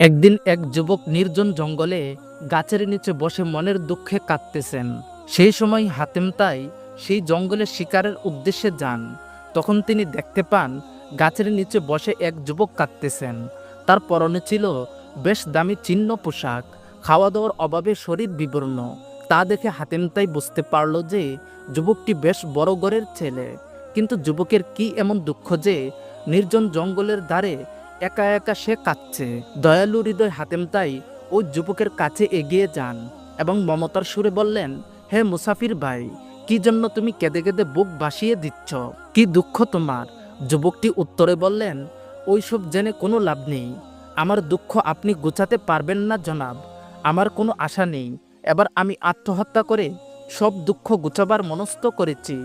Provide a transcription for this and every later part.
একদিন এক যুবক নির্জন জঙ্গলে গাছের নিচে বসে মনের দুঃখে কাঁদতেছেন। সেই সময় হাতেম তাই সেই জঙ্গলে শিকারের উদ্দেশ্যে যান। তখন তিনি দেখতে পান গাছের নিচে বসে এক যুবক কাঁদতেছেন। তার পরনে ছিল বেশ দামি চিহ্ন পোশাক। খাওয়া দাওয়ার অভাবে শরীর বিবর্ণ। তা দেখে হাতেম তাই বুঝতে পারল যে যুবকটি বেশ বড় গড়ের ছেলে। কিন্তু যুবকের কি এমন দুঃখ যে নির্জন জঙ্গলের ধারে একা একা সে কাঁদছে। দয়ালু হৃদয় হাতেম তাই ওই যুবকের কাছে এগিয়ে যান এবং মমতার সুরে বললেন, হে মুসাফির ভাই, কি জন্য তুমি কেঁদে কেঁদে বুক ভাসিয়ে দিচ্ছ? কি দুঃখ তোমার? যুবকটি উত্তরে বললেন, ওইসব জেনে কোনো লাভ নেই। আমার দুঃখ আপনি গুছাতে পারবেন না, জনাব। আমার কোনো আশা নেই। এবার আমি আত্মহত্যা করে সব দুঃখ গুছাবার মনস্থ করেছি।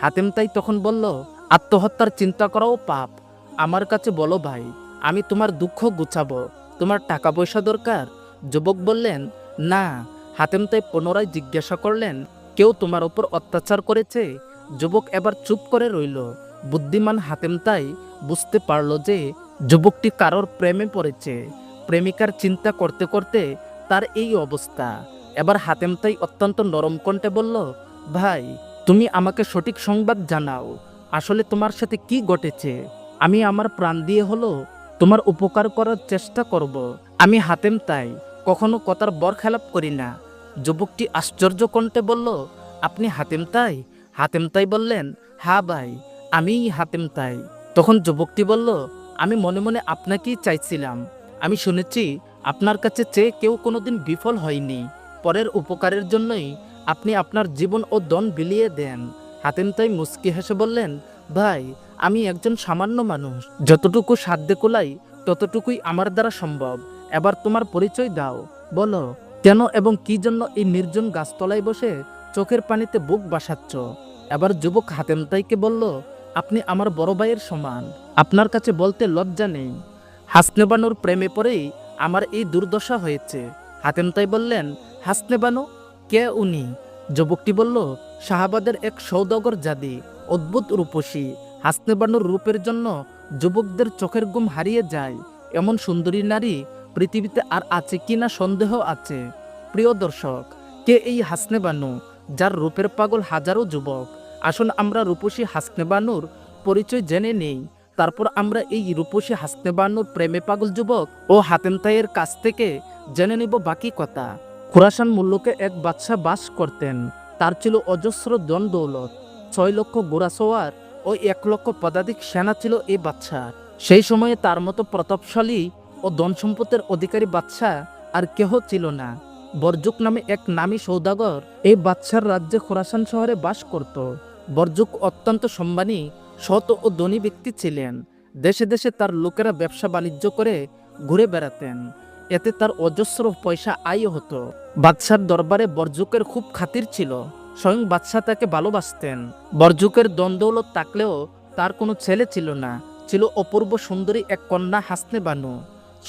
হাতেম তাই তখন বলল, আত্মহত্যার চিন্তা করাও পাপ। আমার কাছে বলো ভাই আমি তোমার দুঃখ গুছাবো। তোমার টাকা পয়সা দরকার? যুবক বললেন, না। হাতেম তাই পুনরায় জিজ্ঞাসা করলেন, কেউ তোমার ওপর অত্যাচার করেছে? যুবক এবার চুপ করে রইল। বুদ্ধিমান হাতেম তাই বুঝতে পারল যে যুবকটি কারোর প্রেমে পড়েছে। প্রেমিকার চিন্তা করতে করতে তার এই অবস্থা। এবার হাতেম তাই অত্যন্ত নরম কণ্ঠে বলল, ভাই, তুমি আমাকে সঠিক সংবাদ জানাও। আসলে তোমার সাথে কি ঘটেছে? আমি আমার প্রাণ দিয়ে হলো তোমার উপকার করার চেষ্টা করব। আমি হাতেম তাই, কখনো কথার বরখেলাপ করি না। যুবকটি আশ্চর্য কণ্ঠে বলল, আপনি হাতেম তাই? হাতেম তাই বললেন হা ভাই, আমিই হাতেম তাই। তখন যুবকটি বলল, আমি মনে মনে আপনাকেই চাইছিলাম। আমি শুনেছি আপনার কাছে চেয়ে কেউ কোনোদিন বিফল হয়নি। পরের উপকারের জন্যই আপনি আপনার জীবন ও দন বিলিয়ে দেন। হাতেম তাই মুস্কি হেসে বললেন, ভাই আমি একজন সামান্য মানুষ। যতটুকু সাধ্যে কোলাই, ততটুকুই আমার দ্বারা সম্ভব। এবার তোমার পরিচয় দাও। বলো, কেন এবং কি জন্য এই নির্জন গাছতলায় বসে চোখের পানিতে বুক বাসাচ্ছ? এবার যুবক হাতেম তাইকে বলল, আপনি আমার বড় ভাইয়ের সমান। আপনার কাছে বলতে লজ্জা নেই। হাসনেবানুর প্রেমে পড়েই আমার এই দুর্দশা হয়েছে। হাতেম তাই বললেন, হাসনেবানু, কে উনি? যুবকটি বলল, শাহাবাদের এক সৌদাগর জাদি, অদ্ভুত রূপসী। হাসনেবানুর রূপের জন্য যুবকদের চোখের ঘুম হারিয়ে যায়। এমন সুন্দরী নারী পৃথিবীতে আর আছে কি না সন্দেহ আছে। প্রিয় দর্শক, কে এই হাসনেবানু যার রূপের পাগল হাজারো যুবক? আসুন আমরা রূপসী হাসনেবানুর পরিচয় জেনে নেই। তারপর আমরা এই রূপসী হাসনেবানুর প্রেমে পাগল যুবক ও হাতেম তাইয়ের কাছ থেকে জেনে নেব বাকি কথা। খুরাসান মুল্লুকে এক বাদশাহ বাস করতেন। তার ছিল অজস্র দন দৌলত। ছয় লক্ষ গোড়াসোয়ার ও এক লক্ষ পদাধিক সেনা ছিল এই বাদশাহ। সেই সময়ে তার মতো প্রতাপশালী ও ধন সম্পদের অধিকারী বাদশাহ আর কেহ ছিল না। বরজুক নামে এক নামী সৌদাগর এই বাদশার রাজ্যে খোরাসান শহরে বাস করত। বরজুক অত্যন্ত সম্মানী, সৎ ও ধনী ব্যক্তি ছিলেন। দেশে দেশে তার লোকেরা ব্যবসা বাণিজ্য করে ঘুরে বেড়াতেন। এতে তার অজস্র পয়সা আয় হতো। বাদশার দরবারে বরজুকের খুব খাতির ছিল। স্বয়ং বাদশাহ তাকে ভালোবাসতেন। বরজুকের দ্বন্দ্বলত থাকলেও তার কোনো ছেলে ছিল না, ছিল অপূর্ব সুন্দরী এক কন্যা হাসনে বানু।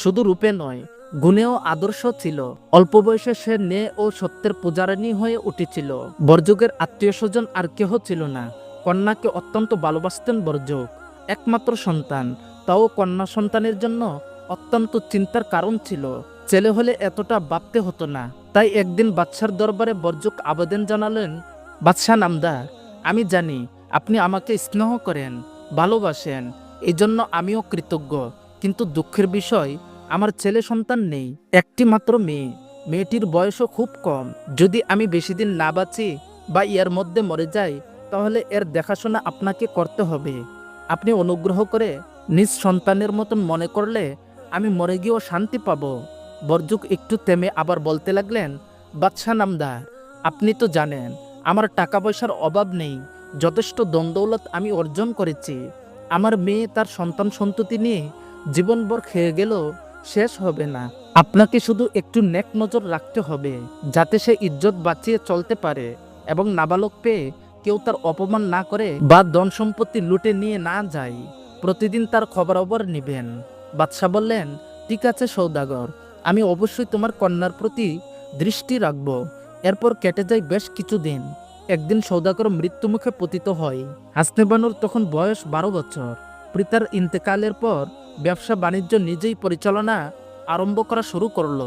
শুধু রূপে নয়, গুণেও আদর্শ ছিল। অল্প বয়সে সে নে ও সত্যের পূজারিণী হয়ে উঠেছিল। বরযুগের আত্মীয় স্বজন আর কেহ ছিল না। কন্যাকে অত্যন্ত ভালোবাসতেন বরযুগ। একমাত্র সন্তান, তাও কন্যা সন্তানের জন্য অত্যন্ত চিন্তার কারণ ছিল। ছেলে হলে এতটা ভাবতে হতো না। তাই একদিন বাদশার দরবারে বরযুগ আবেদন জানালেন, বাদশাহ নামদার, আমি জানি আপনি আমাকে স্নেহ করেন, ভালোবাসেন এই জন্য আমিও কৃতজ্ঞ। কিন্তু দুঃখের বিষয়, আমার ছেলে সন্তান নেই, একটি মাত্র মেয়ে। মেয়েটির বয়সও খুব কম। যদি আমি বেশি দিন না বাঁচি বা ইয়ার মধ্যে মরে যাই, তাহলে এর দেখাশোনা আপনাকে করতে হবে। আপনি অনুগ্রহ করে নিজ সন্তানের মতন মনে করলে আমি মরে গিয়েও শান্তি পাব। বরযুগ একটু থেমে আবার বলতে লাগলেন, বাদশাহ নামদার, আপনি তো জানেন, আমার টাকা পয়সার অভাব নেই, যথেষ্ট দ্বন্দ্বলত আমি অর্জন করেছি। আমার মেয়ে তার সন্তান সন্ততি নিয়ে জীবনভর খেয়ে গেল, শেষ হবে না। আপনাকে শুধু একটু নেক নজর রাখতে হবে, যাতে সে ইজ্জত বাঁচিয়ে চলতে পারে এবং নাবালক পেয়ে কেউ তার অপমান না করে বা ধন সম্পত্তি লুটে নিয়ে না যায়। প্রতিদিন তার খবরাখবর নিবেন। বাদশাহ বললেন, ঠিক আছে সৌদাগর আমি অবশ্যই তোমার কন্যার প্রতি দৃষ্টি রাখব। এরপর কেটে যায় বেশ কিছুদিন। একদিন সৌদাগর মৃত্যুমুখে পতিত হয়। হাসনেবানুর তখন বয়স বারো বছর। পিতার ইন্তেকালের পর ব্যবসা বাণিজ্য নিজেই পরিচালনা আরম্ভ করা শুরু করল।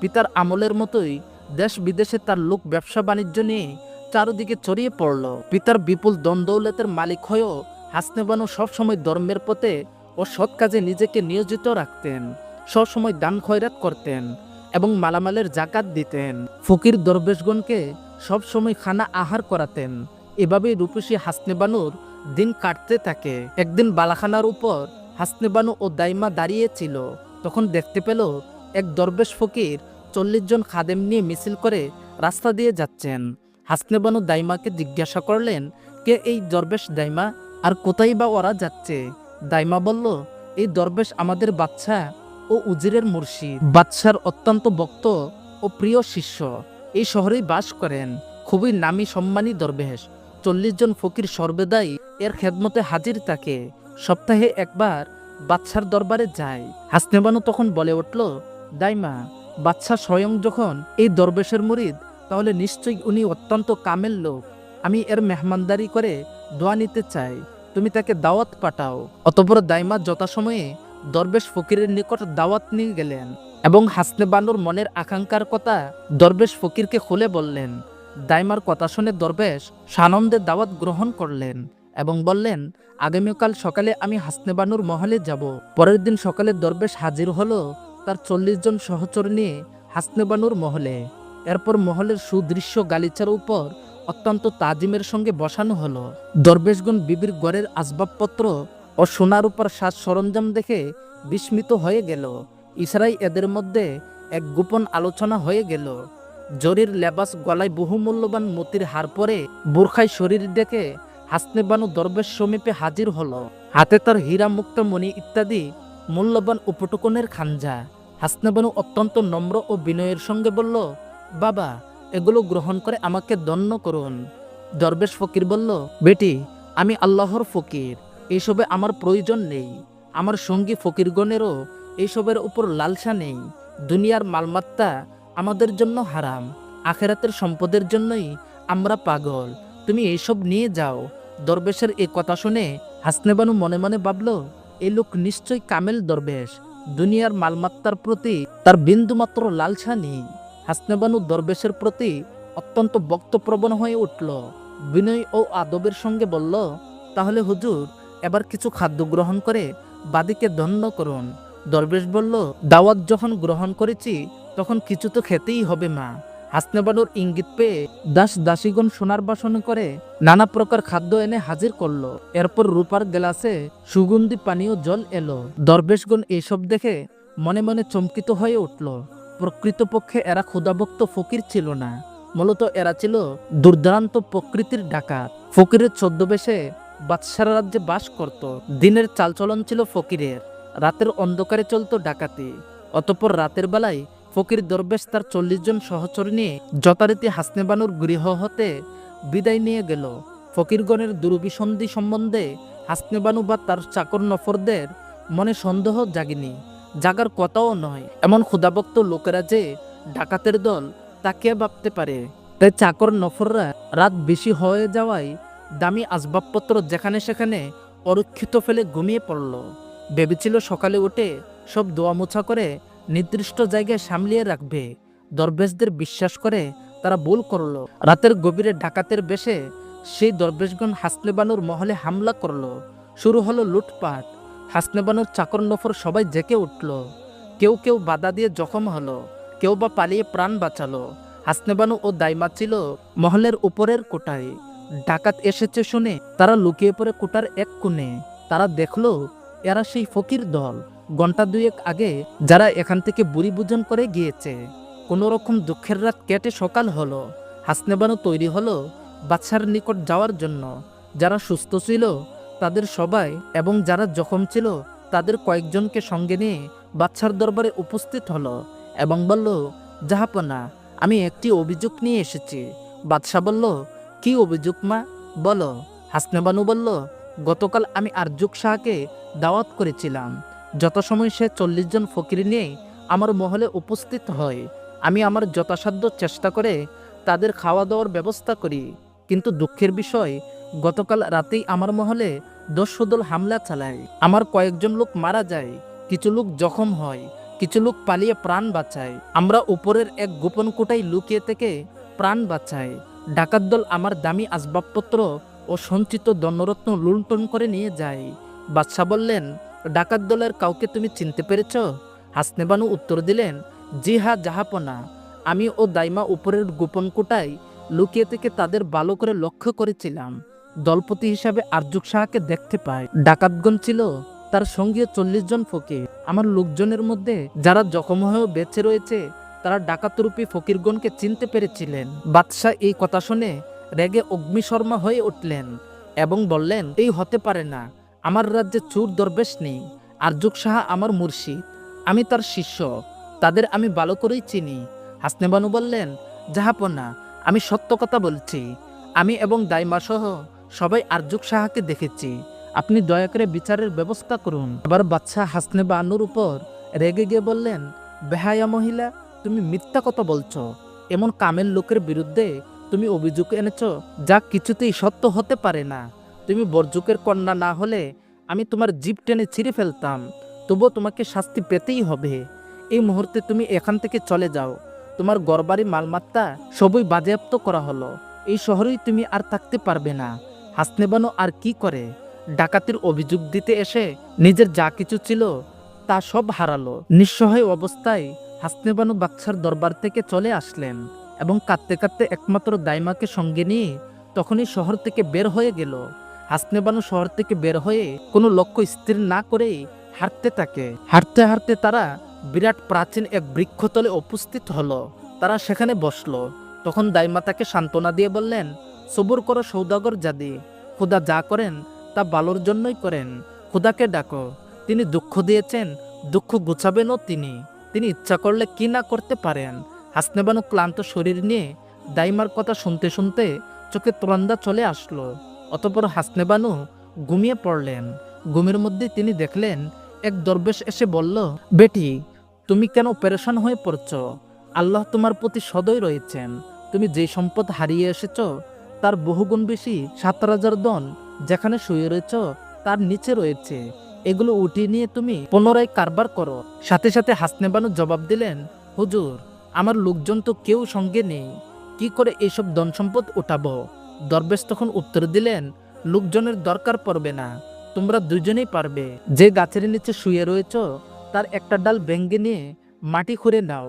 পিতার আমলের মতোই দেশ বিদেশে তার লোক ব্যবসা বাণিজ্য নিয়ে চারদিকে ছড়িয়ে পড়ল। পিতার বিপুল দন্দৌলতের মালিক হয়েও হাসনেবানু সবসময় ধর্মের পথে ও সৎ কাজে নিজেকে নিয়োজিত রাখতেন। সবসময় দান খয়রাত করতেন এবং মালামালের জাকাত দিতেন। ফকির দরবেশগণকে সবসময় খানা আহার করাতেন। এভাবেই রূপসী হাসনেবানুর দিন কাটতে থাকে। একদিন বালাখানার উপর হাসনেবানু ও দাইমা দাঁড়িয়েছিল। তখন দেখতে পেল এক দরবেশ ফকির চল্লিশ জন খাদেম নিয়ে মিছিল করে রাস্তা দিয়ে যাচ্ছেন। হাসনেবানু দাইমাকে জিজ্ঞাসা করলেন, কে এই দরবেশ দাইমা? আর কোথায় বা ওরা যাচ্ছে? দাইমা বলল, এই দরবেশ আমাদের বাচ্চা ও উজিরের মুর্শিদ। বাদশার অত্যন্ত ভক্ত ও প্রিয় শিষ্য। এই শহরেই বাস করেন। খুবই নামি সম্মানী দরবেশ। চল্লিশ জন ফকির সর্বেদাই এর খেদমতে হাজির থাকে। সপ্তাহে একবার বাদশার দরবারে যায়। হাসনেবানু তখন বলে উঠল দাইমা বাদশা স্বয়ং যখন এই দরবেশের মুরিদ, তাহলে নিশ্চয়ই উনি অত্যন্ত কামেল লোক। আমি এর মেহমানদারি করে দোয়া নিতে চাই। তুমি তাকে দাওয়াত পাঠাও। অতপর দাইমা যথাসময়ে দরবেশ ফকিরের নিকট দাওয়াত নিয়ে গেলেন এবং হাসনে বানুর মনের আকাঙ্ক্ষার কথা দরবেশ ফকিরকে খুলে বললেন। দাইমার কথা শুনে দরবেশ সানন্দে দাওয়াত গ্রহণ করলেন এবং বললেন, আগামীকাল সকালে আমি হাসনে বানুর মহলে যাব। পরের দিন সকালে দরবেশ হাজির হলো তার চল্লিশ জন সহচর নিয়ে হাসনে বানুর মহলে। এরপর মহলের সুদৃশ্য গালিচার উপর অত্যন্ত তাজিমের সঙ্গে বসানো হলো। দরবেশগুন বিবির গড়ের আসবাবপত্র ও সোনার উপর সাজ সরঞ্জাম দেখে বিস্মিত হয়ে গেল। ইসরাই এদের মধ্যে এক গোপন আলোচনা হয়ে গেল। জরির লেবাস গলায় বহুমূল্যবান মতির হার পরে বোরখায় শরীর ডেকে হাসনেবানু দরবেশ সমীপে হাজির হলো। হাতে তার হীরা মুক্ত মণি ইত্যাদি মূল্যবান উপটকনের খাঞ্জা হাসনেবানু অত্যন্ত নম্র ও বিনয়ের সঙ্গে বলল, বাবা, এগুলো গ্রহণ করে আমাকে দন্য করুন। দরবেশ ফকির বলল, বেটি, আমি আল্লাহর ফকির। এইসবে আমার প্রয়োজন নেই। আমার সঙ্গী ফকিরগণেরও এইসবের উপর লালসা নেই। দুনিয়ার মালমাত্তা আমাদের জন্য হারাম। আখেরাতের সম্পদের জন্যই আমরা পাগল। তুমি এইসব নিয়ে যাও। দরবেশের এই কথা শুনে হাসনেবানু মনে মনে ভাবল এই লোক নিশ্চয় কামেল দরবেশ। দুনিয়ার মালমাত্তার প্রতি তার বিন্দুমাত্র লালসা নেই। হাসনেবানু দরবেশের প্রতি অত্যন্ত বক্তপ্রবণ হয়ে উঠল। বিনয় ও আদবের সঙ্গে বলল, তাহলে হুজুর এবার কিছু খাদ্য গ্রহণ করে বাদিকে ধন্য করুন। দরবেশ বলল, দাওয়াত যখন গ্রহণ করেছি, তখন কিছু তো খেতেই হবে মা। হাসনেবানুর ইঙ্গিত পেয়ে দাস দাসীগণ সোনার বাসন করে নানা প্রকার খাদ্য এনে হাজির করল। এরপর রূপার গ্লাসে সুগন্ধি পানীয় জল এলো। দরবেশগণ এইসব দেখে মনে মনে চমকিত হয়ে উঠল। প্রকৃতপক্ষে এরা ক্ষুদাভক্ত ফকির ছিল না। মূলত এরা ছিল দুর্দান্ত প্রকৃতির ডাকাত। ফকিরের ছদ্মবেশে বাদশার রাজ্যে বাস করত। দিনের চালচলন ছিল ফকিরের। রাতের অন্ধকারে চলতো ডাকাতি। অতপর রাতের বেলায় ফকির দরবেশ তার চল্লিশ জন সহচর নিয়ে যথারীতি হাসনেবানুর গৃহ হতে বিদায় নিয়ে গেল। ফকিরগণের দুর্বিসন্ধি সম্বন্ধে হাসনেবানু বা তার চাকর নফরদের মনে সন্দেহ জাগিনি। জাগার কথাও নয়। এমন ক্ষুদাভক্ত লোকেরা যে ডাকাতের দল তাকে ভাবতে পারে? তাই চাকর নফররা রাত বেশি হয়ে যাওয়ায় দামি আসবাবপত্র যেখানে সেখানে অরক্ষিত ফেলে ঘুমিয়ে পড়ল। ভেবেছিল সকালে উঠে সব দোয়া মোছা করে নির্দিষ্ট জায়গায় সামলিয়ে রাখবে। দরবেশদের বিশ্বাস করে তারা ভুল করল। রাতের গভীরে ডাকাতের বেশে সেই দরবেশগণ হাসনেবানুর মহলে হামলা করল। শুরু হলো লুটপাট। হাসনেবানুর চাকর নফর সবাই জেকে উঠল। কেউ কেউ বাধা দিয়ে জখম হলো, কেউ বা পালিয়ে প্রাণ বাঁচালো। হাসনেবানু ও দাইমা ছিল মহলের উপরের কোটায়। ডাকাত এসেছে শুনে তারা লুকিয়ে পড়ে কোটার এক কোণে। তারা দেখল, এরা সেই ফকির দল। ঘণ্টা দুয়েক আগে যারা এখান থেকে বুড়ি ভোজন করে গিয়েছে। কোনো রকম দুঃখের রাত কেটে সকাল হলো। হাসনেবানু তৈরি হলো বাচ্চার নিকট যাওয়ার জন্য। যারা সুস্থ ছিল, তাদের সবাই এবং যারা জখম ছিল, তাদের কয়েকজনকে সঙ্গে নিয়ে বাচ্চার দরবারে উপস্থিত হলো এবং বলল জাহাপনা আমি একটি অভিযোগ নিয়ে এসেছি। বাদশাহ বলল কি অভিযোগ মা? বলো। হাসনেবানু বলল, গতকাল আমি আরজুক শাহকে দাওয়াত করেছিলাম। যথাসময় সে চল্লিশ জন ফকির নিয়ে আমার মহলে উপস্থিত হয়, আমি আমার যথাসাধ্য চেষ্টা করে তাদের খাওয়া দাওয়ার ব্যবস্থা করি। কিন্তু দুঃখের বিষয়, গতকাল রাতেই আমার মহলে দস্যুদল হামলা চালায়। আমার কয়েকজন লোক মারা যায়, কিছু লোক জখম হয়, কিছু লোক পালিয়ে প্রাণ বাঁচায়। আমরা উপরের এক গোপন কোটায় লুকিয়ে থেকে প্রাণ বাঁচাই ডাকাত দল আমার দামি আসবাবপত্র ও সঞ্চিত দণ্ডরত্ন লুণ্ঠন করে নিয়ে যায়। বাদশাহ বললেন, ডাকাত দলের কাউকে তুমি চিনতে পেরেছ? হাসনেবানু উত্তর দিলেন জি হা জাহাপনা। আমি ও দাইমা উপরের গোপন কোটায় লুকিয়ে থেকে তাদের ভালো করে লক্ষ্য করেছিলাম। দলপতি হিসাবে আরজুক শাহকে দেখতে পাই। ডাকাতগণ ছিল তার সঙ্গে চল্লিশ জন ফকির। আমার লোকজনের মধ্যে যারা জখম হয়েও বেঁচে রয়েছে তারা ডাকাতরূপী ফকিরগণকে চিনতে পেরেছিলেন। বাদশাহ এই কথা শুনে রেগে অগ্নিশর্মা হয়ে উঠলেন এবং বললেন, এই হতে পারে না, আমার রাজ্যে চুর দরবেশ নেই আরজুক শাহ আমার মুর্শিদ, আমি তার শিষ্য, তাদের আমি ভালো করেই চিনি। হাসনেবানু বললেন জাহাপনা আমি সত্য কথা বলছি, আমি এবং দাইমা সহ সবাই আরজুক শাহকে দেখেছি, আপনি দয়া করে বিচারের ব্যবস্থা করুন। এবার বাচ্চা হাসনে বানুর উপর রেগে গিয়ে বললেন, বেহায়া মহিলা তুমি মিথ্যা কথা বলছো। এমন কামের লোকের বিরুদ্ধে তুমি অভিযোগ এনেছ যা কিছুতেই সত্য হতে পারে না। তুমি বরজুকের কন্যা না হলে আমি তোমার জিপ টেনে ছিঁড়ে ফেলতাম। তবুও তোমাকে শাস্তি পেতেই হবে। এই মুহূর্তে তুমি এখান থেকে চলে যাও। তোমার গড়বাড়ি মালমাত্তা সবই বাজেয়াপ্ত করা হলো। এই শহরেই তুমি আর থাকতে পারবে না। হাসনেবানো আর কি করে? ডাকাতির অভিযোগ দিতে এসে নিজের যা কিছু ছিল তা সব হারালো। নিঃসহায় অবস্থায় হাসনেবানু বাক্সার দরবার থেকে চলে আসলেন এবং কাঁদতে কাঁদতে একমাত্র দাইমাকে সঙ্গে নিয়ে তখনই শহর থেকে বের হয়ে গেল। হাসনেবানু শহর থেকে বের হয়ে কোনো লক্ষ্য স্থির না করেই হাঁটতে থাকে। হাঁটতে হাঁটতে তারা বিরাট প্রাচীন এক বৃক্ষতলে উপস্থিত হলো। তারা সেখানে বসল। তখন দাইমা তাকে সান্ত্বনা দিয়ে বললেন, সবুর করো সৌদাগর জাদি। খুদা যা করেন তা ভালোর জন্যই করেন। খুদাকে ডাকো। তিনি দুঃখ দিয়েছেন, দুঃখ গুছাবেনও তিনি। তিনি ইচ্ছা করলে কি না করতে পারেন? হাসনেবানু ক্লান্ত শরীর নিয়ে দাইমার কথা শুনতে শুনতে চোখে তরন্দা চলে আসলো। অতপর হাসনেবানু ঘুমিয়ে পড়লেন। ঘুমের মধ্যে তিনি দেখলেন, এক দরবেশ এসে বলল, বেটি, তুমি কেন অপারেশন হয়ে পড়ছ? আল্লাহ তোমার প্রতি সদয় রয়েছেন। তুমি যে সম্পদ হারিয়ে এসেছ, তার বহুগুণ বেশি সাত হাজার দন যেখানে শুয়ে রয়েছ, তার নিচে রয়েছে। এগুলো উঠিয়ে নিয়ে তুমি পুনরায় কারবার করো। সাথে সাথে হাসনেবানু জবাব দিলেন, হুজুর, আমার লোকজন তো কেউ সঙ্গে নেই। কি করে এইসব ধন সম্পদ উঠাবো? দরবেশ তখন উত্তর দিলেন, লোকজনের দরকার পড়বে না, তোমরা দুজনেই পারবে। যে গাছের নিচে শুয়ে রয়েছ, তার একটা ডাল ভেঙ্গে নিয়ে মাটি খুঁড়ে নাও।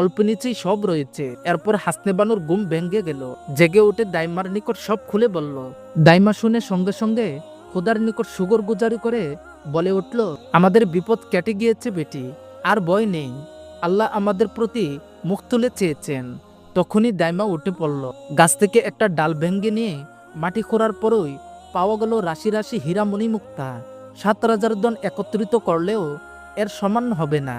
অল্প নিচেই সব রয়েছে। এরপর হাসনে বানুর গুম ভেঙ্গে গেল। জেগে উঠে দাইমার নিকট সব খুলে বলল, দাইমা শুনে সঙ্গে সঙ্গে খুদার নিকট সুগর গুজারি করে বলে উঠল, আমাদের বিপদ কেটে গিয়েছে বেটি, আর ভয় নেই। আল্লাহ আমাদের প্রতি মুখ তুলে চেয়েছেন। তখনই দাইমা উঠে পড়ল। গাছ থেকে একটা ডাল ভেঙ্গে নিয়ে মাটি খোঁড়ার পরই পাওয়া গেল রাশি রাশি হীরামণি মুক্তা। সাত রাজার দন একত্রিত করলেও এর সমান হবে না।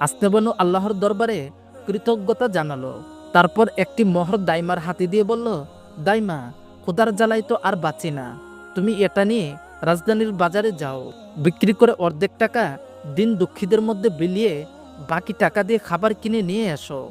আস্তেবানু আল্লাহর দরবারে কৃতজ্ঞতা জানালো। তারপর একটি মহর দাইমার হাতে দিয়ে বলল, দাইমা, খোদার জ্বালাই তো আর বাঁচি না। তুমি এটা নিয়ে রাজধানীর বাজারে যাও। বিক্রি করে অর্ধেক টাকা দিন দুঃখীদের মধ্যে বিলিয়ে বাকি টাকা দিয়ে খাবার কিনে নিয়ে এসো।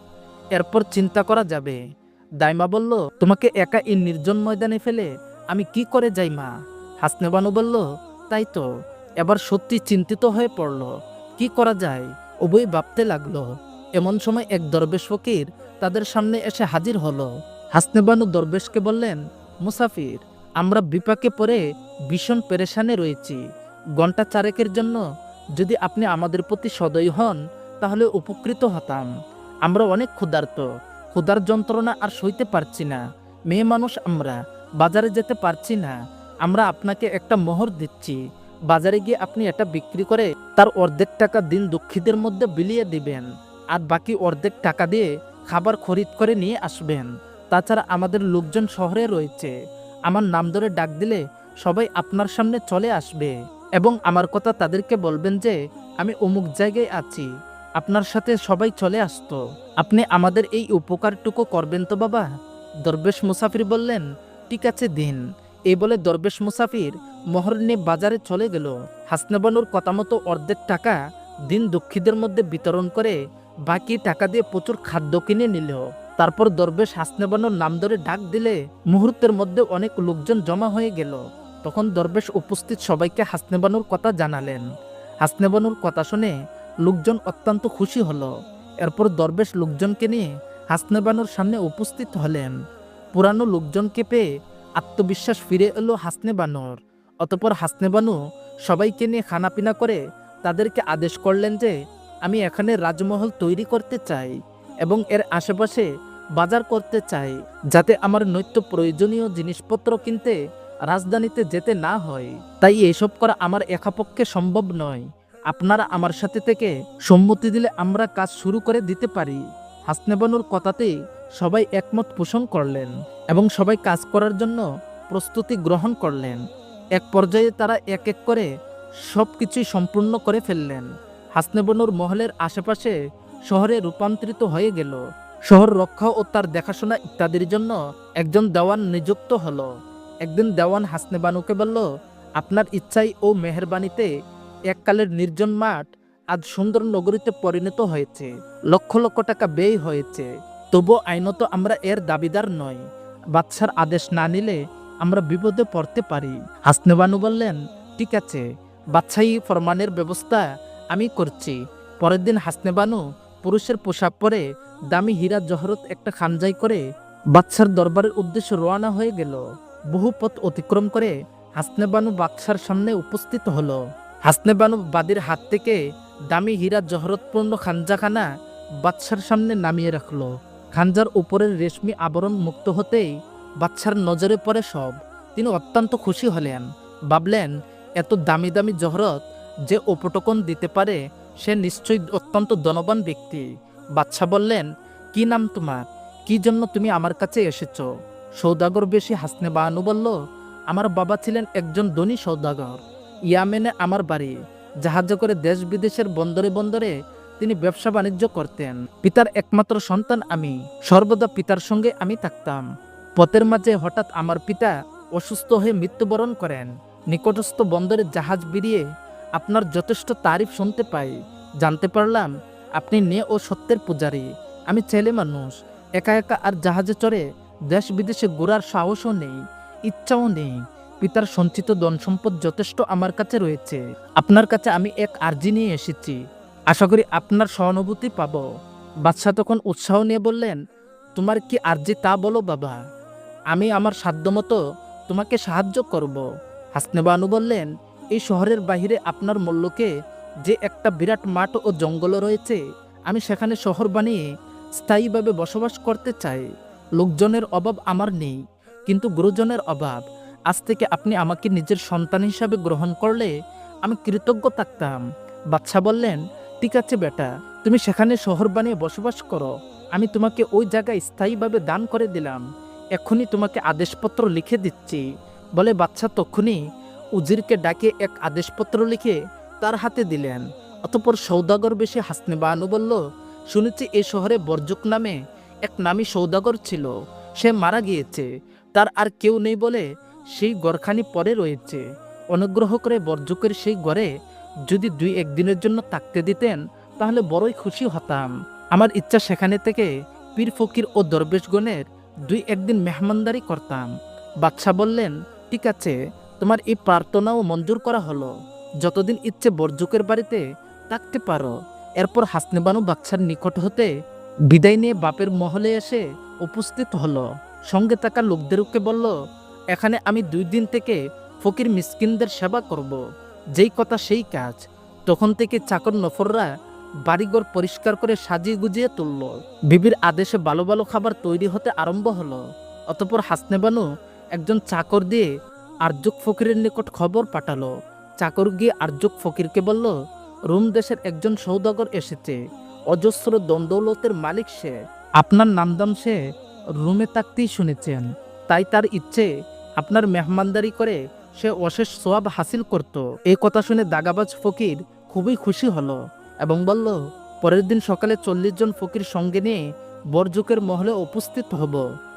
এরপর চিন্তা করা যাবে। দাইমা বলল, তোমাকে একা এই নির্জন ময়দানে ফেলে আমি কি করে যাই মা? হাসনেবানু বলল, তাই তো, এবার সত্যি চিন্তিত হয়ে পড়ল। কি করা যায়? উভয় ভাবতে লাগল। এমন সময় এক দরবেশ ফকির তাদের সামনে এসে হাজির হলো। হাসনেবানু দরবেশকে বললেন, মুসাফির, আমরা বিপাকে পড়ে ভীষণ পেরেশানে রয়েছি। ঘণ্টা চারেকের জন্য যদি আপনি আমাদের প্রতি সদয় হন, তাহলে উপকৃত হতাম। আমরা অনেক ক্ষুধার্ত। ক্ষুধার যন্ত্রণা আর সইতে পারছি না। মেয়ে মানুষ আমরা, বাজারে যেতে পারছি না। আমরা আপনাকে একটা মোহর দিচ্ছি। বাজারে গিয়ে আপনি এটা বিক্রি করে তার অর্ধেক টাকা দিন দুঃখীদের মধ্যে বিলিয়ে দিবেন। আর বাকি অর্ধেক টাকা দিয়ে খাবার খরিদ করে নিয়ে আসবেন। তাছাড়া আমাদের লোকজন শহরে রয়েছে। আমার নাম ধরে ডাক দিলে সবাই আপনার সামনে চলে আসবে। এবং আমার কথা তাদেরকে বলবেন যে, আমি অমুক জায়গায় আছি। আপনার সাথে সবাই চলে আসতো। আপনি আমাদের এই উপকারটুকু করবেন তো বাবা? দরবেশ মুসাফির বললেন, ঠিক আছে, দিন। এই বলে দরবেশ মুসাফির মোহর নিয়ে বাজারে চলে গেল। হাসনাবানুর কথা মতো অর্ধেক টাকা দিন দুঃখীদের মধ্যে বিতরণ করে বাকি টাকা দিয়ে প্রচুর খাদ্য কিনে নিল। তারপর দরবেশ হাসনেবানুর নাম ধরে ডাক দিলে মুহূর্তের মধ্যে অনেক লোকজন জমা হয়ে গেল। তখন দরবেশ উপস্থিত সবাইকে হাসনেবানুর কথা জানালেন। হাসনেবানুর কথা শুনে লোকজন অত্যন্ত খুশি হলো। এরপর দরবেশ লোকজনকে নিয়ে হাসনেবানুর সামনে উপস্থিত হলেন। পুরানো লোকজনকে পেয়ে আত্মবিশ্বাস ফিরে এলো হাসনেবানুর। অতপর হাসনেবানু সবাইকে নিয়ে খানাপিনা করে তাদেরকে আদেশ করলেন যে, আমি এখানে রাজমহল তৈরি করতে চাই এবং এর আশেপাশে বাজার করতে চাই, যাতে আমার নৈত্য প্রয়োজনীয় জিনিসপত্র কিনতে রাজধানীতে যেতে না হয়, তাই এসব করা আমার একাপক্ষে সম্ভব নয়। আপনারা আমার সাথে থেকে সম্মতি দিলে আমরা কাজ শুরু করে দিতে পারি। হাসনেবানুর কথাতেই সবাই একমত পোষণ করলেন এবং সবাই কাজ করার জন্য প্রস্তুতি গ্রহণ করলেন। এক পর্যায়ে তারা এক এক করে সব কিছুই সম্পূর্ণ করে ফেললেন। হাসনেবনুর মহলের আশেপাশে শহরে রূপান্তরিত হয়ে গেল। শহর রক্ষা ও তার দেখাশোনা ইত্যাদির জন্য একজন দেওয়ান নিযুক্ত হলো। একদিন দেওয়ান হাসনেবানুকে বলল, আপনার ইচ্ছাই ও মেহরবানিতে এককালের নির্জন মাঠ আজ সুন্দর নগরীতে পরিণত হয়েছে। লক্ষ লক্ষ টাকা ব্যয় হয়েছে। তবু আইনত আমরা এর দাবিদার নই। বাদশার আদেশ না নিলে আমরা বিপদে পড়তে পারি। হাসনেবানু বললেন, ঠিক আছে, বাদশাহী ফরমানের ব্যবস্থা আমি করছি। পরের দিন হাসনেবানু পুরুষের পোশাক পরে দামি হীরা জহরত একটা খানজাই করে বাদশার দরবারের উদ্দেশ্যে রওনা হয়ে গেল। বহু পথ অতিক্রম করে হাসনেবানু বাদশার সামনে উপস্থিত হলো। হাসনেবানু বাদির হাত থেকে দামি হীরা জহরতপূর্ণ খানজাখানা বাদশার সামনে নামিয়ে রাখল। খানজার উপরের রেশমি আবরণ মুক্ত হতেই বাদশার নজরে পড়ে সব। তিনি অত্যন্ত খুশি হলেন, ভাবলেন, এত দামি দামি জহরত যে উপটকন দিতে পারে, সে নিশ্চয়ই অত্যন্ত ধনবান ব্যক্তি। বাদশা বললেন, কি নাম তোমার? কি জন্য তুমি আমার কাছে এসেছ? সৌদাগর বেশি হাসনে বানু বলল, আমার বাবা ছিলেন একজন ধনী সৌদাগর। ইয়ামেনে আমার বাড়ি। জাহাজে করে দেশ বিদেশের বন্দরে বন্দরে তিনি ব্যবসা বাণিজ্য করতেন। পিতার একমাত্র সন্তান আমি। সর্বদা পিতার সঙ্গে আমি থাকতাম। পথের মাঝে হঠাৎ আমার পিতা অসুস্থ হয়ে মৃত্যুবরণ করেন। নিকটস্থ বন্দরে জাহাজ বেরিয়ে আপনার যথেষ্ট তারিফ শুনতে পাই। জানতে পারলাম, আপনি নে ও সত্যের পূজারী। আমি ছেলে মানুষ, একা একা আর জাহাজে চড়ে দেশ বিদেশে ঘোরার সাহসও নেই, ইচ্ছাও নেই। পিতার সঞ্চিত ধন সম্পদ যথেষ্ট আমার কাছে রয়েছে। আপনার কাছে আমি এক আর্জি নিয়ে এসেছি। আশা করি আপনার সহানুভূতি পাব। বাদশাহ তখন উৎসাহ নিয়ে বললেন, তোমার কি আর্জি তা বলো বাবা। আমি আমার সাধ্যমতো তোমাকে সাহায্য করব। হাসনেবানু বললেন, এই শহরের বাহিরে আপনার মল্লকে যে একটা বিরাট মাঠ ও জঙ্গল রয়েছে, আমি সেখানে শহর বানিয়ে স্থায়ীভাবে বসবাস করতে চাই। লোকজনের অভাব আমার নেই, কিন্তু গুরুজনের অভাব। আজ থেকে আপনি আমাকে নিজের সন্তান হিসাবে গ্রহণ করলে আমি কৃতজ্ঞ থাকতাম। বাচ্চা বললেন, ঠিক আছে বেটা, তুমি সেখানে শহর বানিয়ে বসবাস করো। আমি তোমাকে ওই জায়গায় স্থায়ীভাবে দান করে দিলাম। এক্ষুনি তোমাকে আদেশপত্র লিখে দিচ্ছি। বলে বাচ্চা তখনই উজিরকে ডাকে এক আদেশপত্র লিখে তার হাতে দিলেন। অতপর সৌদাগর বেশি হাসনে বানু বলল, শুনেছি এই শহরে বরজুক নামে এক নামী সৌদাগর ছিল। সে মারা গিয়েছে। তার আর কেউ নেই বলে সেই গড়খানি পরে রয়েছে। অনুগ্রহ করে বরজুকের সেই গড়ে যদি দুই একদিনের জন্য থাকতে দিতেন, তাহলে বড়ই খুশি হতাম। আমার ইচ্ছা সেখানে থেকে পীর ফকির ও দরবেশগণের দুই একদিন মেহমানদারি করতাম। বাদশাহ বললেন, ঠিক আছে, তোমার এই প্রার্থনাও মঞ্জুর করা হলো। যতদিন ইচ্ছে বরজুকের বাড়িতে থাকতে পারো। এরপর হাসনেবানু বাচ্চার নিকট হতে বিদায় নিয়ে বাপের মহলে এসে উপস্থিত হলো। সঙ্গে থাকা লোকদেরকে বলল, এখানে আমি দুই দিন থেকে ফকির মিসকিনদের সেবা করব। যেই কথা সেই কাজ। তখন থেকে চাকর নফররা বাড়িঘর পরিষ্কার করে সাজিয়ে গুজিয়ে তুলল। বিবির আদেশে ভালো ভালো খাবার তৈরি হতে আরম্ভ হলো। অতপর হাসনেবানু একজন চাকর দিয়ে আর্যক ফকিরের নিকট খবর পাঠালো। চাকর গিয়ে আর্যক ফকিরকে বলল, রোম দেশের একজন সৌদাগর এসেছে। অজস্র দন্দৌলতের মালিক সে। আপনার নামদাম সে রুমে থাকতেই শুনেছেন। তাই তার ইচ্ছে, আপনার মেহমানদারি করে সে অশেষ সোয়াব হাসিল করত। এই কথা শুনে দাগাবাজ ফকির খুবই খুশি হলো এবং বলল, পরের দিন সকালে চল্লিশ জন ফকির সঙ্গে নিয়ে বরজুকের মহলে উপস্থিত হব।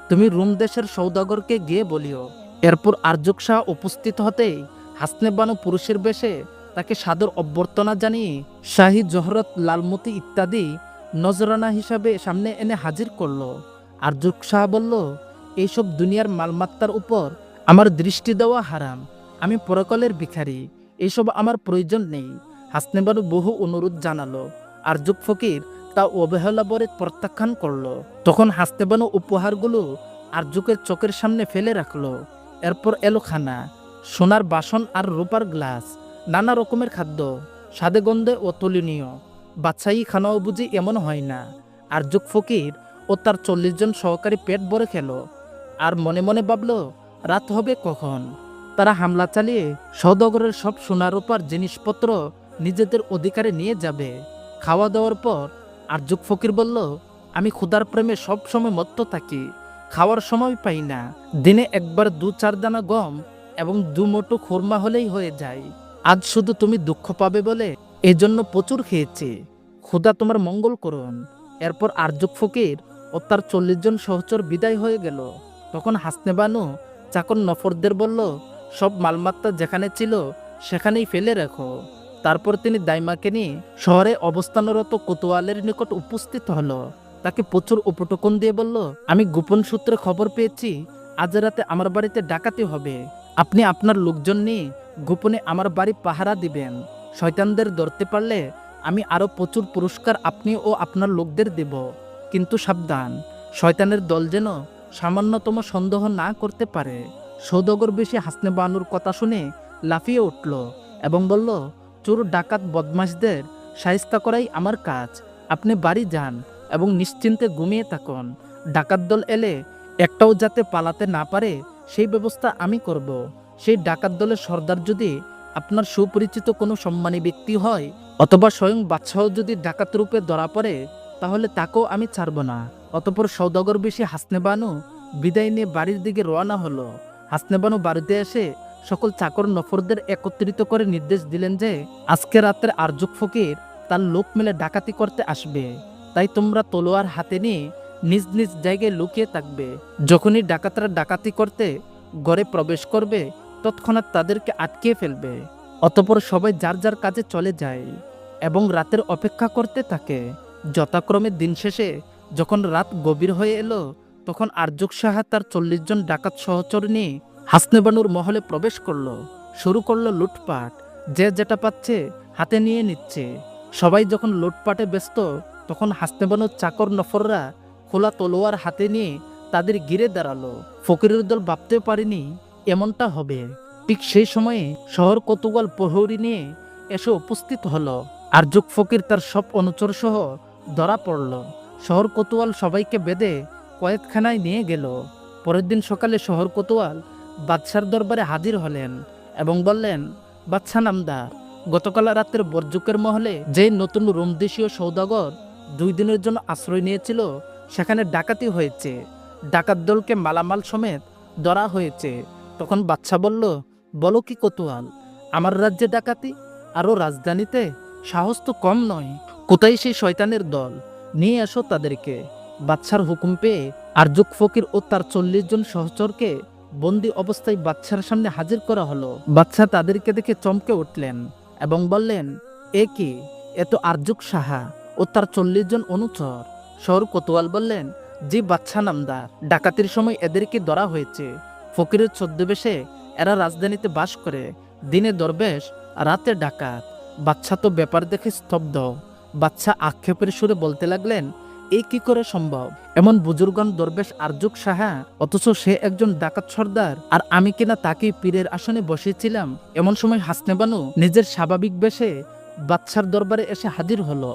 তুমি রুম দেশের সৌদাগরকে গিয়ে বলিও। এরপর আর্যক শাহ উপস্থিত হতেই হাসনে বানু পুরুষের বেশে তাকে সাদর অভ্যর্থনা জানিয়ে শাহী জহরত, লালমতি ইত্যাদি নজরানা হিসাবে সামনে এনে হাজির করল। আর্যক শাহ বলল, এইসব দুনিয়ার মালমাত্তার উপর আমার দৃষ্টি দেওয়া হারাম। আমি পরকলের ভিখারি। এইসব আমার প্রয়োজন নেই। হাসনেবানু বহু অনুরোধ জানালো। আর যুগ ফকির তা অবহেলা বরে প্রত্যাখ্যান করল। তখন হাসনেবানু উপহারগুলো আর যুগের চোখের সামনে ফেলে রাখল। এরপর এলো খানা, সোনার বাসন আর রূপার গ্লাস। নানা রকমের খাদ্য, স্বাদে গন্ধে অতুলনীয় বাচ্চাই খানাও বুঝি এমন হয় না। আরজুক ফকির ও তার চল্লিশ জন সহকারী পেট ভরে খেল। আর মনে মনে ভাবল, রাত হবে কখন? তারা হামলা চালিয়ে সদগরের সব সোনার রূপার জিনিসপত্র নিজেদের অধিকারে নিয়ে যাবে। খাওয়া দাওয়ার পর আরজুক ফকির বলল, আমি ক্ষুধার প্রেমে সব সময় মত্ত থাকি। খাওয়ার সময় পাই না। দিনে একবার দু চার দানা গম এবং দু মোটো খোরমা হলেই হয়ে যায়। আজ শুধু তুমি দুঃখ পাবে বলে এজন্য প্রচুর খেয়েছি। ক্ষুধা তোমার মঙ্গল করুন। এরপর আরজুক ফকির ও তার চল্লিশ জন সহচর বিদায় হয়ে গেল। তখন হাসনে বানু চাকর নফরদের বলল, সব মালমাত্তা যেখানে ছিল, সেখানেই ফেলে রাখো। তারপর তিনি দাইমাকে নিয়ে শহরে অবস্থানরত কোতোয়ালের নিকট উপস্থিত হলো। তাকে প্রচুর উপটকন দিয়ে বলল, আমি গোপন সূত্রে খবর পেয়েছি, আজ রাতে আমার বাড়িতে ডাকাতি হবে। আপনি আপনার লোকজন নিয়ে গোপনে আমার বাড়ি পাহারা দিবেন। শয়তানদের ধরতে পারলে আমি আরও প্রচুর পুরস্কার আপনি ও আপনার লোকদের দেব। কিন্তু সাবধান, শয়তানের দল যেন সামান্যতম সন্দেহ না করতে পারে। সৌদগর বেশি হাসনে বানুর কথা শুনে লাফিয়ে উঠল এবং বলল, চোর ডাকাত বদমাশদের সাহিস্তা করাই আমার কাজ। আপনি বাড়ি যান এবং নিশ্চিন্তে ঘুমিয়ে থাকুন। ডাকাত দল এলে একটাও যাতে পালাতে না পারে, সেই ব্যবস্থা আমি করব। সেই ডাকাত দলের সর্দার যদি আপনার সুপরিচিত কোনো সম্মানী ব্যক্তি হয়, অথবা স্বয়ং বাদশাহ যদি ডাকাত রূপে ধরা পড়ে, তাহলে তাকেও আমি ছাড়ব না। অতপর সৌদাগর বেশি হাসনে বানু বিদায় নিয়ে বাড়ির দিকে রওনা হলো। হাসনে বানু বাড়িতে এসে সকল চাকর নফরদের একত্রিত করে নির্দেশ দিলেন যে, আজকে রাতের আরজুক ফকির তার লোক মিলে ডাকাতি করতে আসবে। তাই তোমরা তলোয়ার হাতে নিয়ে নিজ নিজ জায়গায় লুকিয়ে থাকবে। যখনই ডাকাতরা ডাকাতি করতে ঘরে প্রবেশ করবে তৎক্ষণাৎ তাদেরকে আটকিয়ে ফেলবে। অতপর সবাই যার যার কাজে চলে যায় এবং রাতের অপেক্ষা করতে থাকে। যথাক্রমে দিন শেষে যখন রাত গভীর হয়ে এলো, তখন আরজুক সাহা তার চল্লিশ জন ডাকাত সহচর নিয়ে হাসনেবানুর মহলে প্রবেশ করল। শুরু করল লুটপাট। যে যেটা পাচ্ছে হাতে নিয়ে নিচ্ছে। সবাই যখন লুটপাটে ব্যস্ত, তখন হাসনেবানুর চাকর নফররা খোলা তলোয়ার হাতে নিয়ে তাদের ঘিরে দাঁড়াল। ফকিরের দল ভাবতেও পারেনি এমনটা হবে। ঠিক সেই সময়ে শহর কতুগাল প্রহরী নিয়ে এসে উপস্থিত হলো। যুগ ফকির তার সব অনুচর সহ ধরা পড়ল। শহর কোতোয়াল সবাইকে বেঁধে কয়েকখানায় নিয়ে গেল। পরের দিন সকালে শহর কোতোয়াল বাদশার দরবারে হাজির হলেন এবং বললেন, বাদশা নামদার গতকাল রাতের বরজুকের মহলে যে নতুন রোমদেশীয় সৌদাগর দুই দিনের জন্য আশ্রয় নিয়েছিল, সেখানে ডাকাতি হয়েছে। ডাকাত দলকে মালামাল সমেত ধরা হয়েছে। তখন বাচ্চা বলল, বলো কি কোতোয়াল, আমার রাজ্যে ডাকাতি আরও রাজধানীতে সাহস তো কম নয়। কোথায় সেই শয়তানের দল? নিয়ে এসো তাদেরকে। বাচ্চার হুকুম পেয়ে আরজুক ফকির ও তার চল্লিশ জন সহচরকে বন্দি অবস্থায় বাচ্চার সামনে হাজির করা হলো। বাচ্চা তাদেরকে দেখে চমকে উঠলেন এবং বললেন, এ কি? এ তো আরজুক সাহা ও তার চল্লিশ জন অনুচর। শহর কোতোয়াল বললেন, জি বাচ্চা নামদার, ডাকাতির সময় এদেরকে ধরা হয়েছে। ফকিরের ছদ্মবেশে এরা রাজধানীতে বাস করে, দিনে দরবেশ, রাতে ডাকাত। বাচ্চা তো ব্যাপার দেখে স্তব্ধ। বাচ্চা আক্ষেপের সুরে বলতে লাগলেন এই কি করে সম্ভব? এমন বুজুর্গান দরবেশ আরজুক সাহা, অথচ সে একজন ডাকাত সর্দার, আর আমি কিনা তাকে পীরের আসনে বসেছিলাম এমন সময় হাসনেবানু নিজের স্বাভাবিক বেশে বাচ্চার দরবারে এসে হাজির হলো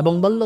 এবং বলল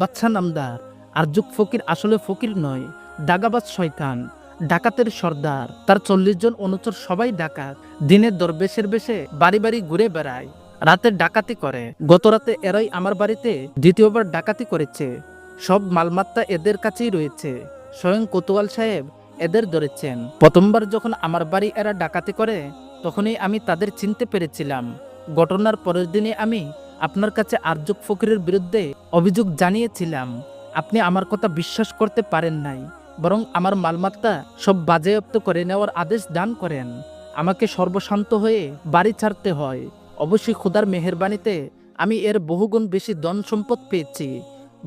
বাচ্চা নামদার, আরজুক ফকির আসলে ফকির নয়, দাগাবাজ শয়তান। ডাকাতের সর্দার। তার চল্লিশ জন অনুচর সবাই ডাকাত। দিনের দরবেশের বেশে বাড়ি বাড়ি ঘুরে বেড়ায়। রাতে ডাকাতি করে। গত রাতে এরাই আমার বাড়িতে দ্বিতীয়বার ডাকাতি করেছে। সব মালমাত্তা এদের কাছেই রয়েছে। স্বয়ং কোতোয়াল সাহেব এদের ধরেছেন। প্রথমবার যখন আমার বাড়ি এরা ডাকাতি করে, তখনই আমি তাদের চিনতে পেরেছিলাম। ঘটনার পরের দিনে আমি আপনার কাছে আরজুক ফকিরের বিরুদ্ধে অভিযোগ জানিয়েছিলাম। আপনি আমার কথা বিশ্বাস করতে পারেন নাই। বরং আমার মালমাত্তা সব বাজেয়াপ্ত করে নেওয়ার আদেশ দান করেন। আমাকে সর্বশান্ত হয়ে বাড়ি ছাড়তে হয়। অবশ্যই খুদার মেহেরবানিতে আমি এর বহুগুণ বেশি ধন সম্পদ পেয়েছি।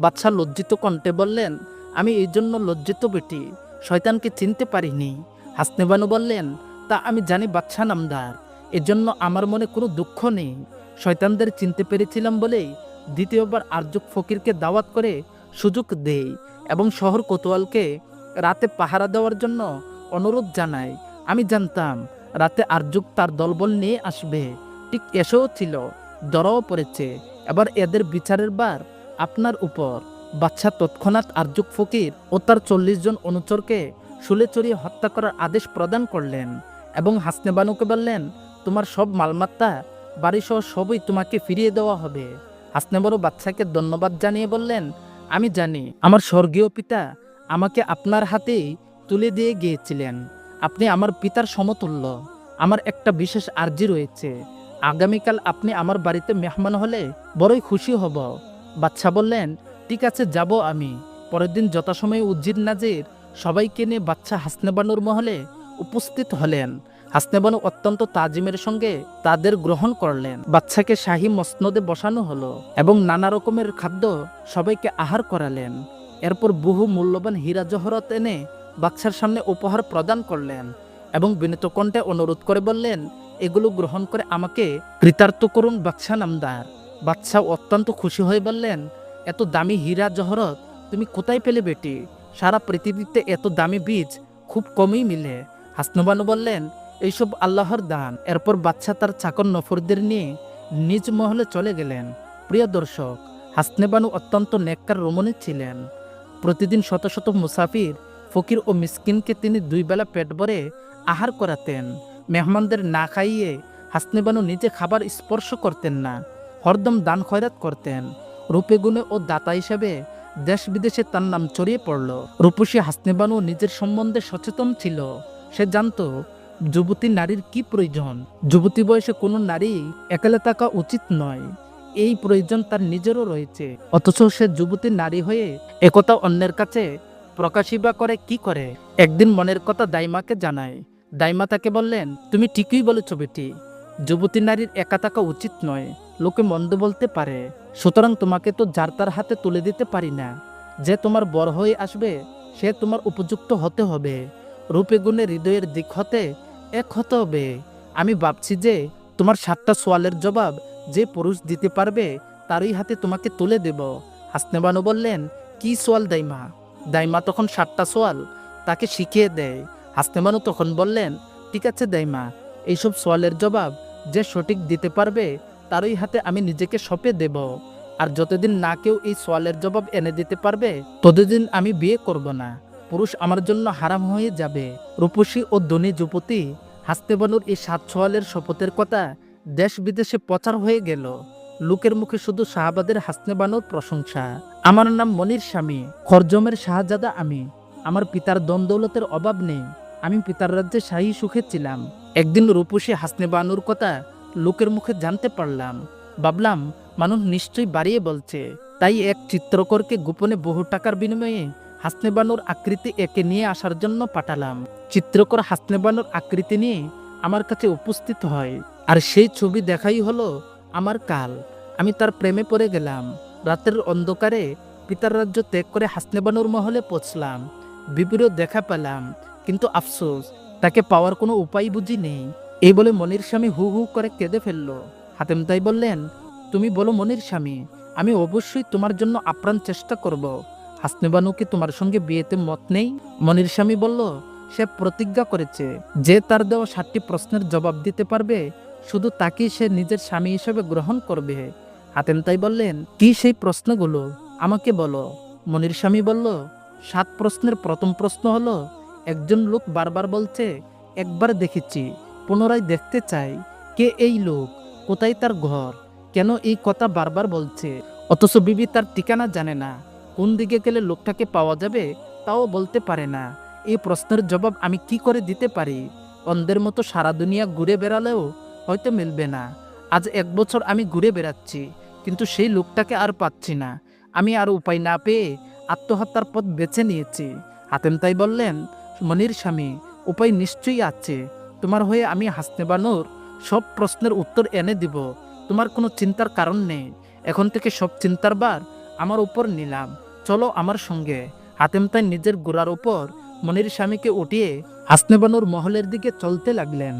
বাচ্চা লজ্জিত কণ্ঠে বললেন, আমি এই জন্য লজ্জিত বেটি, শয়তানকে চিনতে পারিনি। হাসনেবানু বললেন, তা আমি জানি বাচ্চা নামদার, এজন্য আমার মনে কোনো দুঃখ নেই। শয়তানদের চিনতে পেরেছিলাম বলেই দ্বিতীয়বার আর্যক ফকিরকে দাওয়াত করে সুযোগ দেই এবং শহর কোতোয়ালকে রাতে পাহারা দেওয়ার জন্য অনুরোধ জানাই আমি জানতাম, রাতে আর্যক তার দলবল নিয়ে আসবে। ঠিক এসেও ছিল দরাও পড়েছে। এবার এদের বিচারের বার আপনার উপর। বাচ্চা তৎক্ষণাৎ আর্যক ফকির ও তার চল্লিশ জন অনুচরকে শুলে চড়িয়ে হত্যা করার আদেশ প্রদান করলেন এবং হাসনে বানুকে বললেন, তোমার সব মালমাত্তা বাড়িসহ সবই তোমাকে ফিরিয়ে দেওয়া হবে। হাসনে বড় বাচ্চাকে ধন্যবাদ জানিয়ে বললেন, আমি জানি, আমার স্বর্গীয় পিতা আমাকে আপনার হাতেই তুলে দিয়ে গিয়েছিলেন। আপনি আমার পিতার সমতুল্য। আমার একটা বিশেষ আর্জি রয়েছে। আগামীকাল আপনি আমার বাড়িতে মেহমান হলে বড়ই খুশি হব। বাচ্চা বললেন, ঠিক আছে, যাব আমি। পরের দিন যথাসময়ে উজ্জির নাজির সবাইকে নিয়ে বাচ্চা হাসনেবানুর মহলে উপস্থিত হলেন। হাসনেবানু অত্যন্ত তাজিমের সঙ্গে তাদের গ্রহণ করলেন। বাচ্চাকে শাহী মসনদে বসানো হলো এবং নানা রকমের খাদ্য সবাইকে আহার করালেন। এরপর বহু মূল্যবান হীরা জহরত এনে বাক্সার সামনে উপহার প্রদান করলেন এবং বিনীত কণ্ঠে অনুরোধ করে বললেন, এগুলো গ্রহণ করে আমাকে কৃতার্থ করুন বাচ্চা নামদার। বাচ্চা অত্যন্ত খুশি হয়ে বললেন, এত দামি হীরা জহরত তুমি কোথায় পেলে বেটি? সারা পৃথিবীতে এত দামি বীজ খুব কমই মিলে। হাসনুবানু বললেন, এইসব আল্লাহর দান। এরপর বাচ্চা তার চাকর নফরদের নিয়ে নিজ মহলে চলে গেলেন। প্রিয় দর্শক, হাসনেবানু অত্যন্ত নেককার রমণী ছিলেন। প্রতিদিন শত শত মুসাফির, ফকির ও মিসকিনকে তিনি দুই বেলা পেট ভরে আহার করাতেন। মেহমানদের না খাইয়ে হাসনেবানু নিজে খাবার স্পর্শ করতেন না, হরদম দান খয়রাত করতেন। রূপে গুণে ও দাতা হিসেবে দেশ বিদেশে তার নাম ছড়িয়ে পড়ল। রূপসী হাসনেবানু নিজের সম্বন্ধে সচেতন ছিল। সে জানতো, যুবতী নারীর কি প্রয়োজন? যুবতী বয়সে কোনো নারী একালে থাকা উচিত নয়। এই প্রয়োজন তার নিজেরও রয়েছে। অথচ সে যুবতী নারী হয়ে একথা অন্যের কাছে প্রকাশই বা করে কি করে? একদিন মনের কথা দাইমাকে জানায়। দাইমা তাকে বললেন, তুমি ঠিকই বলেছ বেটি। যুবতী নারীর একা থাকা উচিত নয়। লোকে মন্দ বলতে পারে। সুতরাং তোমাকে তো যার তার হাতে তুলে দিতে পারি না। যে তোমার বড় হয়ে আসবে, সে তোমার উপযুক্ত হতে হবে। রূপে গুণে হৃদয়ের দিক হতে এক হতে হবে। আমি ভাবছি যে তোমার সাতটা সোয়ালের জবাব যে পুরুষ দিতে পারবে, তারই হাতে তোমাকে তুলে দেব। হাসনেবানু বললেন, কি সোয়াল দাইমা? দাইমা তখন সাতটা সোয়াল তাকে শিখিয়ে দেয়। হাসনেবানু তখন বললেন, ঠিক আছে দাইমা, এইসব সোয়ালের জবাব যে সঠিক দিতে পারবে, তারই হাতে আমি নিজেকে সঁপে দেব। আর যতদিন না কেউ এই সোয়ালের জবাব এনে দিতে পারবে, ততদিন আমি বিয়ে করব না। পুরুষ আমার জন্য হারাম হয়ে যাবে। রূপসী ও ধনী যুবতী হাসতেবানুর এই সাত সোয়ালের শপথের কথা দেশ বিদেশে প্রচার হয়ে গেল। লোকের মুখে শুধু শাহবাদের হাসনেবানুর প্রশংসা। আমার নাম মনির স্বামী। খরজমের শাহজাদা আমি। আমার পিতার দন্দৌলতের অভাব নেই। আমি পিতার রাজ্যে শাহী সুখে ছিলাম। একদিন রূপসী হাসনে হাসনেবানুর কথা লোকের মুখে জানতে পারলাম। ভাবলাম, মানুষ নিশ্চয়ই বাড়িয়ে বলছে। তাই এক চিত্রকরকে গোপনে বহু টাকার বিনিময়ে হাসনেবানুর আকৃতি একে নিয়ে আসার জন্য পাঠালাম। চিত্রকর হাসনেবানুর আকৃতি নিয়ে আমার কাছে উপস্থিত হয়। আর সেই ছবি দেখাই হলো আমার কাল। আমি তার প্রেমে পড়ে গেলাম। রাতের অন্ধকারে পিতার রাজ্য ত্যাগ করে হাসনেবানুর মহলে পৌঁছলাম। বিবিরও দেখা পেলাম। কিন্তু আফসোস, তাকে পাওয়ার কোনো উপায় বুঝি নেই। এই বলে মনির স্বামী হু হু করে কেঁদে ফেলল। হাতেম তাই বললেন, তুমি বলো মনির স্বামী, আমি অবশ্যই তোমার জন্য আপ্রাণ চেষ্টা করব। হাসনেবানু কি তোমার সঙ্গে বিয়েতে মত নেই? মনির স্বামী বলল, সে প্রতিজ্ঞা করেছে। যে তার দেওয়া সাতটি প্রশ্নের জবাব দিতে পারবে শুধু তাকেই সে নিজের স্বামী হিসেবে গ্রহণ করবে। হাতেম তাই বললেন, কি সেই প্রশ্নগুলো? আমাকে বলো। মনির স্বামী বলল, সাত প্রশ্নের প্রথম প্রশ্ন হলো, একজন লোক বারবার বলছে, একবার দেখেছি, পুনরায় দেখতে চাই, কে এই লোক? কোথায় তার ঘর? কেন এই কথা বারবার বলছে? অথচ বিবি তার ঠিকানা জানে না। কোন দিকে গেলে লোকটাকে পাওয়া যাবে, তাও বলতে পারে না। এই প্রশ্নের জবাব আমি কি করে দিতে পারি? অন্ধের মতো সারা দুনিয়া ঘুরে বেড়ালেও হয়তো মিলবে না। আজ এক বছর আমি ঘুরে বেড়াচ্ছি, কিন্তু সেই লোকটাকে আর পাচ্ছি না। আমি আর উপায় না পেয়ে আত্মহত্যার পথ বেছে নিয়েছি। হাতেম তাই বললেন, মনির স্বামী, উপায় নিশ্চয়ই আছে। তোমার হয়ে আমি হাসতে বানোর, সব প্রশ্নের উত্তর এনে দিব। তোমার কোনো চিন্তার কারণ নেই। এখন থেকে সব চিন্তার বার আমার উপর নিলাম। চলো আমার সঙ্গে। হাতেম তাই নিজের গোড়ার উপর মনির স্বামীকে উঠিয়ে হাসনেবানুর মহলের দিকে চলতে লাগলেন।